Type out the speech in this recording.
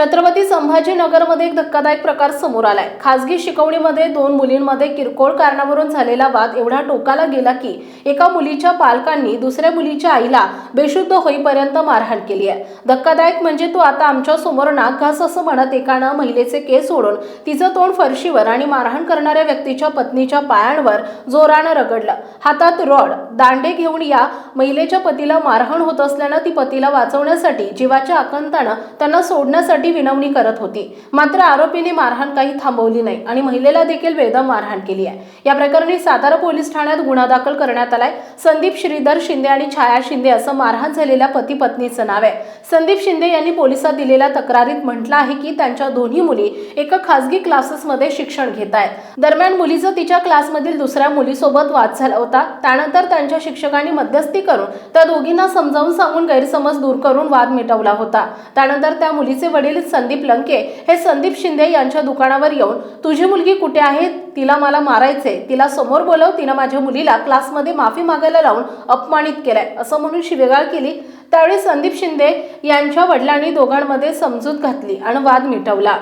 छत्रपती संभाजीनगरमध्ये एक धक्कादायक प्रकार समोर आलाय. खासगी शिकवणीमध्ये दोन मुलींमध्ये किरकोळ कारणावरून झालेला वाद एवढा टोकाला गेला की एका मुलीच्या पालकांनी दुसऱ्या मुलीच्या आईला बेशुद्ध होईपर्यंत मारहाण केली आहे. धक्कादायक म्हणजे तो आता आमच्यासमोर नाक घास असं म्हणत एकानं महिलेचे केस ओढून तिचं तोंड फरशीवर आणि मारहाण करणाऱ्या व्यक्तीच्या पत्नीच्या पायांवर जोरानं रगडलं. हातात रॉड दांडे घेऊन या महिलेच्या पतीला मारहाण होत असल्यानं ती पतीला वाचवण्यासाठी जीवाच्या आकंतानं त्यांना सोडण्यासाठी विनवणी करत होती. मात्र आरोपीने मारहाण काही थांबवली नाही आणि महिलेला देखील बेदम मारहाण केली आहे. या प्रकरणी सातारा पोलीस ठाण्यात गुन्हा दाखल करण्यात आलाय. संदीप श्रीधर शिंदे आणि छाया शिंदे असं मारहाण झालेल्या पती पत्नीचं नाव आहे. संदीप शिंदे यांनी पोलिसात दिलेल्या तक्रारीत म्हटलं आहे की त्यांच्या दोन्ही मुली एका खासगी क्लासेसमध्ये शिक्षण घेत आहेत. दरम्यान मुलीचं तिच्या क्लासमधील दुसऱ्या मुलीसोबत वाद झाला होता. त्यानंतर त्यांच्या शिक्षकांनी मध्यस्थी करून त्या दोघींना समजावून सांगून गैरसमज दूर करून वाद मिटवला होता. त्यानंतर त्या मुलीचे वडील संदीप लंके हे संदीप शिंदे यांच्या दुकानावर येऊन तुझी मुलगी कुठे आहे? तिला मला मारायचे तिला समोर बोलव तिनं माझ्या मुलीला क्लासमध्ये माफी मागायला लावून अपमानित केलंय. असं म्हणून शिवेगाळ केली. त्यावेळी संदीप शिंदे यांच्या वडिलांनी दोघांमध्ये समजूत घातली आणि वाद मिटवला.